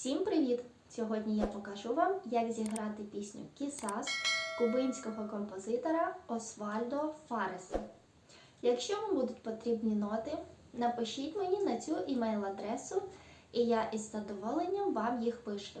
Всім привіт! Сьогодні я покажу вам, як зіграти пісню Кісас кубинського композитора Освальдо Фареса. Якщо вам будуть потрібні ноти, напишіть мені на цю імейл-адресу, і я із задоволенням вам їх вишлю.